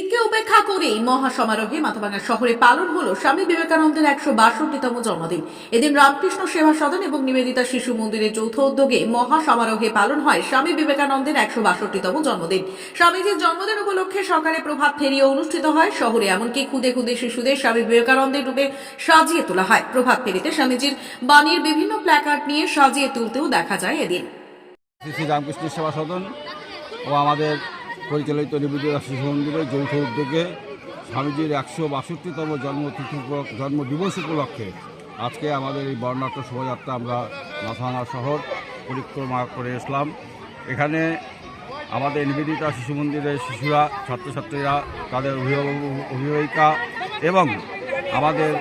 শীতকে উপেক্ষা করেই মহাসমারোহে মাথাভাঙা শহরে পালন হলো স্বামী বিবেকানন্দের একশো বাষট্টিতম জন্মদিন। এদিন রামকৃষ্ণ সেবা সদন এবং নিবেদিতা শিশু মন্দিরের যৌথ উদ্যোগে মহাসমারোহে পালন হয় স্বামী বিবেকানন্দের একশো বাষট্টিতম জন্মদিন। স্বামীজির জন্মদিন উপলক্ষে সকালে প্রভাত ফেরিয়ে অনুষ্ঠিত হয়, শহরে এমনকি খুদে খুদে শিশুদের স্বামী বিবেকানন্দের রূপে সাজিয়ে তোলা হয়। প্রভাত ফেরিতে স্বামীজির বাণীর বিভিন্ন প্ল্যাকার্ড নিয়ে সাজিয়ে তুলতেও দেখা যায় এদিন। শ্রী রামকৃষ্ণ সেবা সদন ও আমাদের পরিচালিত নিবেদিত শিশু মন্দিরের যৌথ উদ্যোগে স্বামীজির একশো বাষট্টিতম জন্মতিথি জন্মদিবস উপলক্ষে আজকে আমাদের এই বর্ণাঢ্য শোভাযাত্রা আমরা মাথাভাঙা শহর, পরিক্রমা করে আসলাম। এখানে আমাদের নিবেদিতা শিশু মন্দিরের শিশুরা, ছাত্রছাত্রীরা, তাদের অভিভাবক, অভিভাবিকা এবং আমাদের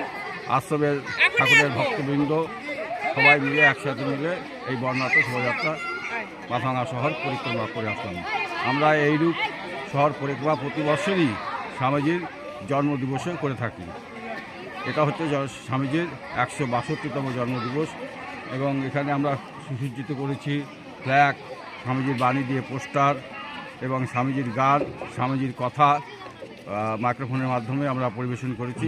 আশ্রমের ঠাকুরের ভক্তবৃন্দ সবাই মিলে একসাথে মিলে এই বর্ণাঢ্য শোভাযাত্রা মাথাভাঙা শহর পরিক্রমা করে আসলাম। আমরা এইরূপ শহর পরিক্রমা প্রতি বছরই স্বামীজির জন্মদিবসে করে থাকি। এটা হচ্ছে স্বামীজির একশো বাষট্টিতম জন্মদিবস এবং এখানে আমরা সুসজ্জিত করেছি ফ্ল্যাগ, স্বামীজির বাণী দিয়ে পোস্টার এবং স্বামীজির গান, স্বামীজির কথা মাইক্রোফোনের মাধ্যমে আমরা পরিবেশন করেছি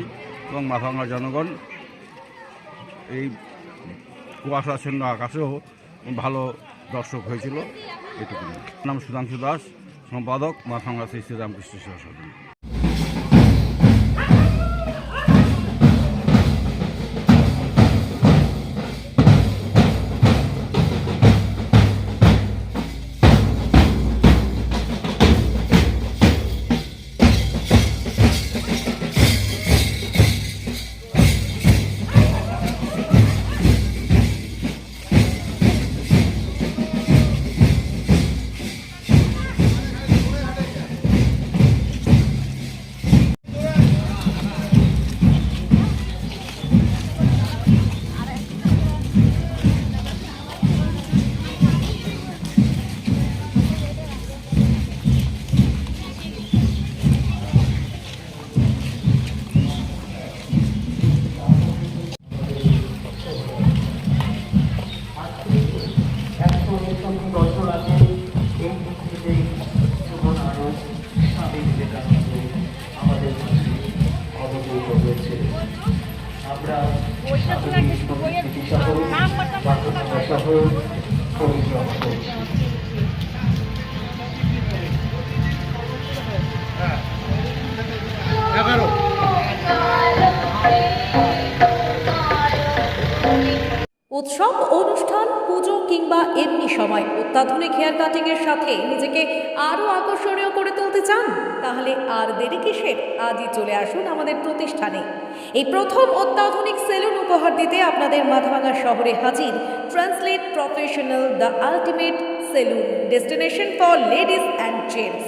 এবং মাথাভাঙা জনগণ এই কুয়াশাচ্ছন্ন আকাশেও ভালো দর্শক হয়েছিল। এটুকু নাম সুধাংশু দাস সম্পাদক মা সংগ্রাম শ্রী শ্রীরামকৃষ্ণ সেবা সদন উৎসব, অনুষ্ঠান, পুজো কিংবা এমনি সময় অত্যাধুনিক হেয়ার কাটিং এর সাথে নিজেকে আরও আকর্ষণীয় করে তুলতে চান, তাহলে আর দেরি কিসের? আজই চলে আসুন আমাদের প্রতিষ্ঠানে। এই প্রথম অত্যাধুনিক সেলুন উপহার দিতে আপনাদের মাথাভাঙা শহরে হাজির translate professional the ultimate salon destination for ladies and gents.